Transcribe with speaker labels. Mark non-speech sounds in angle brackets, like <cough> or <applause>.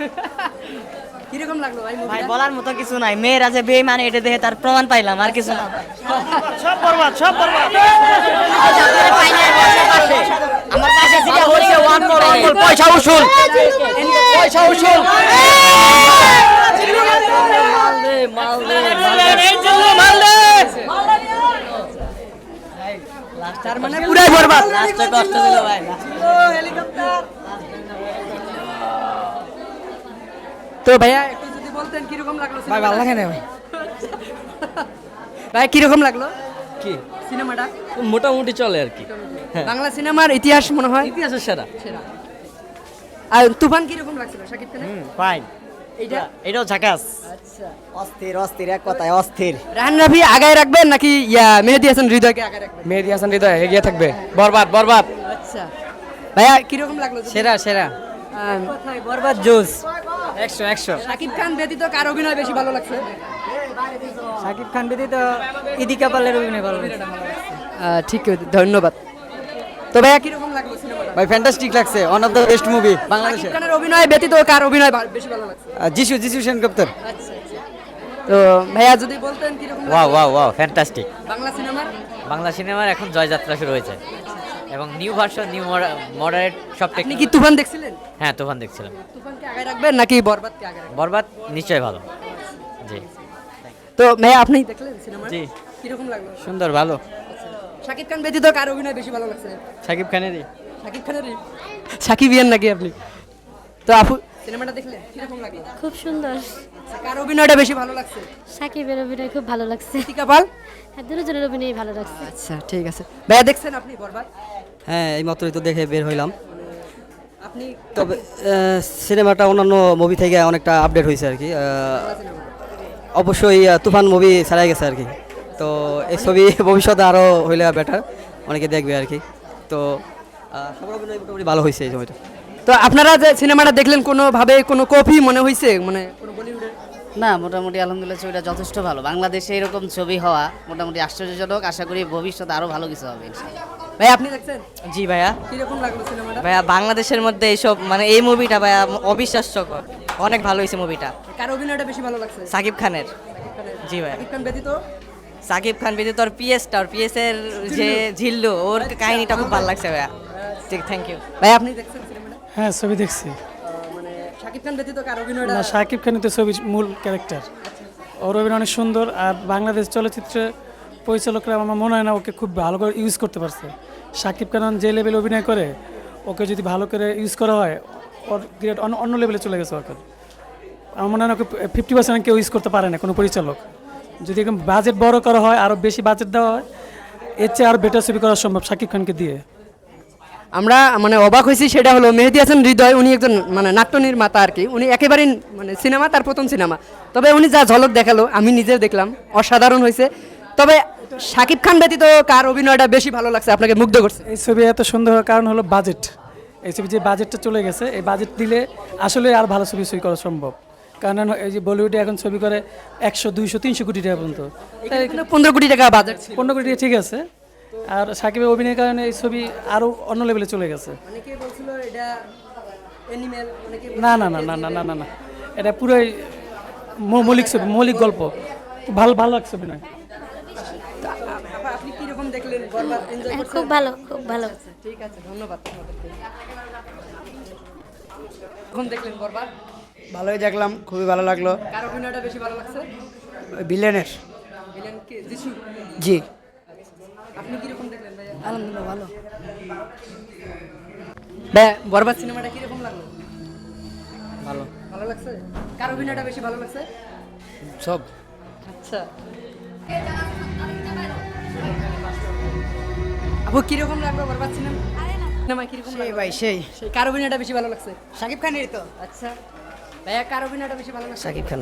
Speaker 1: <laughs> কীরকম লাগল ভাই
Speaker 2: ভাই বলার মতো কিছু নাই। মেয়েরা যে বেইমান এটা দেখে তার প্রমাণ পাইলাম আর কিছু না। সব বরবাদ সব বরবাদ। আমার পাশে সিটা হচ্ছে ওয়ান ফর ওয়ান পয়সা উসুল। পয়সা উসুল।
Speaker 1: তার মানে পুরাই বরবাদ।
Speaker 2: লাস্টে কষ্ট দিল ভাই।
Speaker 1: তো ভাইয়া একটু যদি বলতেন কীরকম লাগল
Speaker 3: ভাই ভালো লাগে না ভাই।
Speaker 1: ভাই কীরকম লাগল?
Speaker 3: কি?
Speaker 1: সিনেমাটা?
Speaker 3: মোটামুটি চলে আর কি।
Speaker 1: বাংলা সিনেমার ইতিহাস মনে হয়?
Speaker 3: ইতিহাসের সেরা। সেরা।
Speaker 1: আর তুফান কীরকম লাগছিল শাকিব খানের?
Speaker 2: ফাইন
Speaker 1: এইটা?
Speaker 2: এটাও ঝাকাস।
Speaker 1: আচ্ছা।
Speaker 2: অস্থির অস্থির এক কথায় অস্থির।
Speaker 1: রাহান রাফি আগায় রাখবেন নাকি ইয়া মেহেদি হাসান হৃদয়কে আগায় রাখবেন?
Speaker 3: মেহেদি হাসান হৃদয় এগিয়ে থাকবে। বরবাদ বরবাদ।
Speaker 1: আচ্ছা। ভাইয়া কীরকম লাগল?
Speaker 3: সেরা সেরা।
Speaker 1: আম,
Speaker 2: বরবাদ জুস।
Speaker 3: একশো একশো।
Speaker 1: শাকিব খান ব্যতীত কার অভিনয় বেশি ভালো লাগছে?
Speaker 2: সাকিব খান ব্যতীত ইদিকা পালের অভিনয় ভালো লাগছে।
Speaker 1: ঠিক আছে, ধন্যবাদ। তো ভাইয়া কীরকম লাগল সিনেমাটা
Speaker 4: ভাই ফ্যান্টাস্টিক লাগছে one of the best movie বাংলাদেশে।
Speaker 1: খানের অভিনয় ব্যতীত কার অভিনয় বেশি ভালো লাগছে?
Speaker 4: যিশু যিশু সেনগুপ্তর।
Speaker 1: আচ্ছা আচ্ছা। তো ভাইয়া যদি বলতেন কীরকম
Speaker 5: wow wow wow fantastic
Speaker 1: Bangla সিনেমার
Speaker 5: বাংলা সিনেমার এখন জয়যাত্রা শুরু হয়েছে। এবং নিউ ভার্সন নিউ মডারেট সব
Speaker 1: আপনি
Speaker 5: টেকনিক
Speaker 1: কি তুফান দেখছিলেন?
Speaker 5: হ্যাঁ তুফান দেখছিলাম।
Speaker 1: তুফানকে আগে রাখবেন নাকি বরবাদকে আগায় রাখবেন?
Speaker 5: বরবাদ নিশ্চয়ই ভালো। জি।
Speaker 1: তো ভাইয়া আপনি দেখলেন সিনেমা
Speaker 4: জি।
Speaker 1: কীরকম লাগল?
Speaker 4: সুন্দর ভালো।
Speaker 1: শাকিব খান ব্যতীত কার অভিনয় বেশি ভালো লাগছে?
Speaker 4: সাকিব খানেরই।
Speaker 1: শাকিব খানেরই? শাকিব ইয়ান নাকি আপনি? তো আপু সিনেমাটা দেখলেন কীরকম লাগল?
Speaker 6: খুব সুন্দর।
Speaker 1: কার অভিনয়টা বেশি ভালো লাগছে?
Speaker 6: সাকিবের অভিনয় খুব ভালো লাগছে।
Speaker 1: টিকা পাল?
Speaker 6: হ্যাঁ দুজনের অভিনয় ভালো লাগছে।
Speaker 1: আচ্ছা ঠিক আছে। ভাইয়া দেখছেন আপনি বরবাদ?
Speaker 4: হ্যাঁ এই মাত্রই তো দেখে বের হইলাম।
Speaker 1: আপনি
Speaker 4: তবে সিনেমাটা অন্যান্য মুভি থেকে অনেকটা আপডেট হয়েছে আর কি। অবশ্যই তুফান মুভি ছাড়াই গেছে আর কি। তো এই ছবি <laughs> ভবিষ্যতে আরও হইলে বেটার অনেকে দেখবে আর কি। তো সবার অভিনয় মোটামুটি ভালো হয়েছে এই সময়টা।
Speaker 1: তো আপনারা যে সিনেমাটা দেখলেন কোনোভাবে কোনো কপি মনে হয়েছে মানে কোনো বলিউডের
Speaker 7: না মোটামুটি আলহামদুলিল্লাহ ছবিটা যথেষ্ট ভালো। বাংলাদেশে এরকম ছবি হওয়া মোটামুটি আশ্চর্যজনক। আশা করি ভবিষ্যতে আরও ভালো কিছু হবে
Speaker 1: ভাই আপনি দেখছেন?
Speaker 2: জি ভাইয়া।
Speaker 1: কীরকম লাগল সিনেমাটা?
Speaker 2: ভাইয়া বাংলাদেশের মধ্যে এইসব মানে এই মুভিটা ভাইয়া অবিশ্বাস্যকর। অনেক ভালো হয়েছে মুভিটা
Speaker 1: কার অভিনয়টা বেশি ভালো লাগছে?
Speaker 2: সাকিব খানের। জি ভাইয়া।
Speaker 1: শাকিব খান ব্যতীত?
Speaker 2: সাকিব খান ব্যতীত ওর পিএসটা ওর পিএস এর যে ঝিল্লু ওর কাহিনীটা খুব ভালো লাগছে ভাইয়া। ঠিক থ্যাংক ইউ
Speaker 1: ভাই আপনি দেখছেন সিনেমাটা?
Speaker 8: হ্যাঁ ছবি দেখছি।
Speaker 1: শাকিব খান ব্যতীত কার অভিনয়টা
Speaker 8: না শাকিব খানই তো ছবির মূল ক্যারেক্টার ওর অভিনয় অনেক সুন্দর আর বাংলাদেশ চলচ্চিত্রে পরিচালকরা আমার মনে হয় না ওকে খুব ভালো করে ইউজ করতে পারছে। শাকিব খান যে লেভেলে অভিনয় করে, ওকে যদি ভালো করে ইউজ করা হয়, ওর গ্রেড অন্য অন্য লেভেলে চলে গেছে ওকে আমার মনে হয় ওকে ফিফটি পার্সেন্ট কেউ ইউজ করতে পারে না কোনো পরিচালক। যদি এরকম বাজেট বড় করা হয় আরও বেশি বাজেট দেওয়া হয়, এর চেয়ে আরও বেটার ছবি করা সম্ভব শাকিব খানকে দিয়ে।
Speaker 1: আমরা মানে অবাক হয়েছি সেটা হলো মেহেদি হাসান হৃদয় উনি একজন মানে নাট্য নির্মাতা আর কি। উনি একেবারেই মানে সিনেমা তার প্রথম সিনেমা। তবে উনি যা ঝলক দেখাল আমি নিজে দেখলাম অসাধারণ হয়েছে। তবে শাকিব খান ব্যতীত কার অভিনয়টা বেশি ভালো লাগছে? আপনাকে মুগ্ধ করছে।
Speaker 8: এই ছবি এত সুন্দর হওয়ার কারণ হলো বাজেট এই ছবি যে বাজেটটা চলে গেছে এই বাজেট দিলে আসলে আর ভালো ছবি ছবি করা সম্ভব। কারণ এই যে বলিউডে এখন ছবি করে একশো দুইশো তিনশো কোটি টাকা পর্যন্ত।
Speaker 1: পনেরো কোটি টাকা বাজেট
Speaker 8: পনেরো কোটি টাকা ঠিক আছে আর সাকিবের অভিনয়ের কারণে এই ছবি আরও অন্য লেভেলে চলে গেছে।
Speaker 1: এটা
Speaker 8: না না না না না না না না। এটা পুরোই মৌ- মৌলিক ছবি মৌলিক গল্প। খুব ভালো ভালো লাগছে অভিনয়।
Speaker 1: আপনি কীরকম দেখলেন? বরবাদ এনজয়
Speaker 6: হ্যাঁ, খুব ভালো খুব ভালো।
Speaker 1: ঠিক আছে ধন্যবাদ কখন দেখলেন বরবাদ?
Speaker 3: ভালোই দেখলাম খুবই ভালো লাগল।
Speaker 1: কার অভিনয়টা বেশি ভালো লাগছে?
Speaker 3: বিলেনের
Speaker 1: ভিলেন কে?
Speaker 3: জি
Speaker 1: আপনি কীরকম দেখলেন ভাইয়া
Speaker 3: আলহামদুলিল্লাহ ভালো।
Speaker 1: বরবাদ সিনেমাটা কীরকম লাগল?
Speaker 4: ভালো।
Speaker 1: ভালো লাগছে? কার অভিনয়টা বেশি ভালো লাগছে?
Speaker 3: সব।
Speaker 1: আচ্ছা। আপু কীরকম লাগল বরবাদ সিনেমা? সিনেমা কীরকম
Speaker 3: সেই ভাই সেই।
Speaker 1: সেই কার অভিনয়টা বেশি ভালো লাগছে?
Speaker 3: সাকিব খানের তো।
Speaker 1: আচ্ছা। ভাইয়া কার অভিনয়টা বেশি ভালো লাগছে?
Speaker 4: সাকিব খান